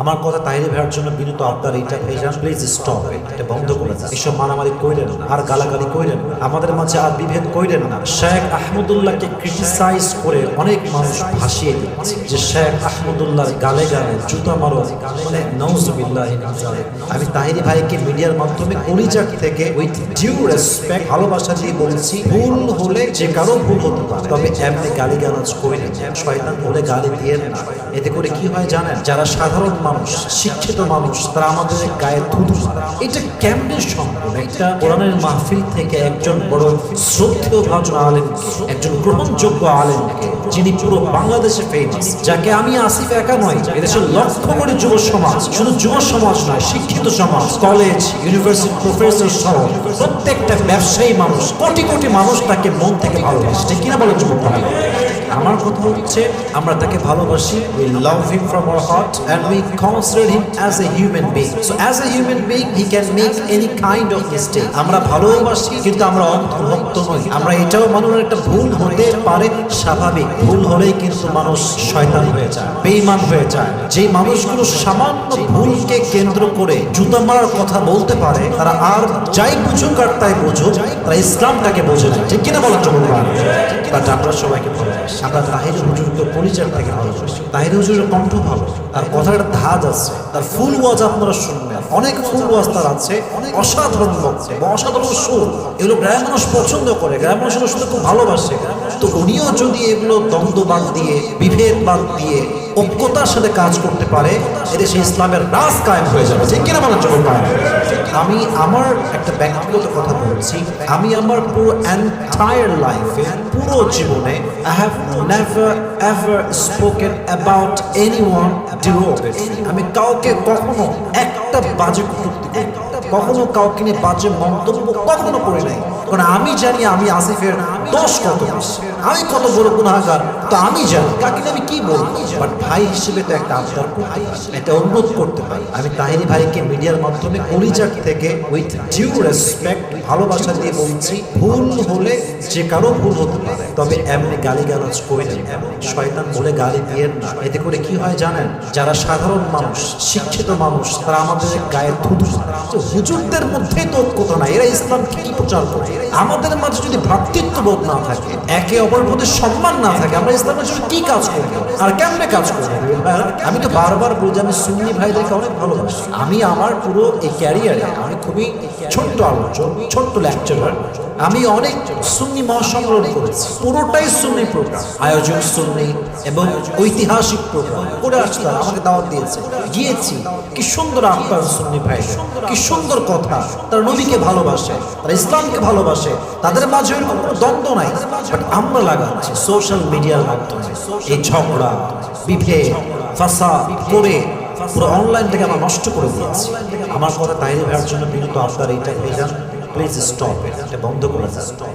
আমার কথা তাইরে ভাইয়ের জন্য বিনীত আপনার এইটা ভাইজান প্লিজ স্টপ এটা বন্ধ করে যান এসব মারামারি কইলেন আর গালাগালি কইলেন আমাদের মাঝে আর বিভেদ কইলেন না। শেখ আহমদুল্লাহকে ক্রিটিসাইজ করে অনেক মানুষ ভাসিয়ে দিচ্ছে। যে শেখ আহমদুল্লাহর গালে গালে জুতা মারো। মানে নওজুবিল্লাহ আমি তাহিরি ভাইকে মিডিয়ার মাধ্যমে কলিজাক থেকে উইথ ডিউ রেসপেক্ট ভালোবাসা দিয়ে বলছি, ভুল হলে যে কারও ভুল হতে পারে। তবে এমনি গালি গালাজ কইলেন শয়তান বলে গালি দিয়ে না। এতে করে কি হয় জানেন? যারা সাধারণ মানুষ, শিক্ষিত মানুষ, তারা আমাদের গায়ে থুতু এটা কেমনে সম্ভব? একটা কোরআনের মাহফিল থেকে একজন বড় শ্রদ্ধেয় ভাজন আলেমকে একজন গ্রহণযোগ্য আলেমকে যিনি পুরো বাংলাদেশে ফেমাস যাকে আমি আসিফ একা নয় এদেশের লক্ষ কোটি যুব সমাজ, শুধু যুব সমাজ নয়, শিক্ষিত সমাজ কলেজ ইউনিভার্সিটি প্রফেসর সহ প্রত্যেকটা ব্যবসায়ী মানুষ, কোটি কোটি মানুষ তাকে মন থেকে ভালোবাসে। কিনা বলে যুবক আমার কথা হচ্ছে, আমরা তাকে ভালোবাসি, we love him from our heart, and we consider him as a human being. So, as a human being, he can make any kind of mistake. আমরা ভালোবাসি, কিন্তু আমরা অন্তর্ভুক্ত নই। আমরা এটাও মানুষের একটা ভুল হতে পারে, স্বাভাবিক। ভুল হলেই কিন্তু মানুষ শয়তান হয়ে যায়, বেঈমান হয়ে যায়। যে মানুষগুলো সামান্য ভুলকে কেন্দ্র করে জুতা মারার কথা বলতে পারে, তারা আর যাই বুঝুক আর তাই বুঝুক, তারা ইসলামটাকে বোঝে না। ঠিক কিনা বলার জন্য আমরা সবাইকে ভালোবাসি। আমরা তাহির পরিচয় ভালোবাসি। তাহির হুজুরের কণ্ঠ ভালো। তার কথার ধাজ আছে, তার ফুল ওয়াজ আপনারা শুনবেন। অনেক ফুল ওয়াজ তার আছে অনেক অসাধারণ বক্তব্য অসাধারণ সুর। এগুলো গ্রামের মানুষ পছন্দ করে, গ্রামের মানুষ শুনতে খুব ভালোবাসে। তো উনিও যদি এগুলো দ্বন্দ্ব বাদ দিয়ে বিভেদ বাদ দিয়ে, ঐক্যতার সাথে কাজ করতে পারে, এদেশে ইসলামের রাজ কায়েম হয়ে যাবে। ঠিক কিনা বলার জন্য আমি আমার একটা ব্যক্তিগত কথা বলছি। আমি আমার পুরো এন্টায়ার লাইফে পুরো জীবনে I have never ever spoken about anyone আমি কাউকে কখনো একটা বাজে কটূক্তি কখনো কাউকে নিয়ে বাজে মন্তব্য কখনো করে নাই। কারণ আমি জানি আমি আসিফের দশ কত। আমি কত বড় গুণাগার তো আমি জানি। কাকে আমি কি বলব? বাট ভাই হিসেবে তো একটা আবদার এটা অনুরোধ করতে পারি আমি তাহিনী ভাইকে মিডিয়ার মাধ্যমে কলিজার থেকে উইথ ডিউ রেসপেক্ট ভালোবাসা দিয়ে বলছি ভুল হলে যে কারও ভুল হতে পারে। তবে এমনি গালি গালাজ কইলেন শয়তান বলে গালি দিয়ে না। এতে করে কি হয় জানেন? যারা সাধারণ মানুষ, শিক্ষিত মানুষ, তারা আমাদের গায়ে থুতু। হুজুরদের মধ্যে তো ঐক্যতা নাই। এরা ইসলাম কি প্রচার করে? আমাদের মাঝে যদি ভ্রাতৃত্ববোধ না থাকে, একে অপরের প্রতি সম্মান না থাকে, আমরা ইসলামের জন্য কি কাজ করব? আর কেমনে কাজ করব? আমি তো বারবার বলি যে আমি সুন্নি ভাইদেরকে অনেক ভালোবাসি। আমি আমার পুরো এই ক্যারিয়ারে আমি খুবই ছোট্ট আলোচক ছোট্ট লেকচারার আমি অনেক সুন্নি মহাসংগ্রহ করেছি। পুরোটাই সুন্নি প্রোগ্রাম আয়োজক সুন্নি এবং ঐতিহাসিক প্রোগ্রাম করে আসতে আমাকে দাওয়াত দিয়েছে। গিয়েছি, কি সুন্দর আহ্বান সুন্নি ভাই কি সুন্দর কথা। তারা নবীকে ভালোবাসে, তারা ইসলামকে ভালোবাসে। তাদের মাঝে কোনো দ্বন্দ্ব নাই। বাট আমরা লাগাচ্ছি সোশ্যাল মিডিয়ার মাধ্যমে। এই ঝগড়া, বিভেদ ফাসা করে পুরো অনলাইন থেকে আমরা নষ্ট করে দিয়েছি। আমার কথা তাইরে ভাইয়ের জন্য বিনীত আপনার এইটা ভেজান প্লিজ স্টপ এটা বন্ধ করে যান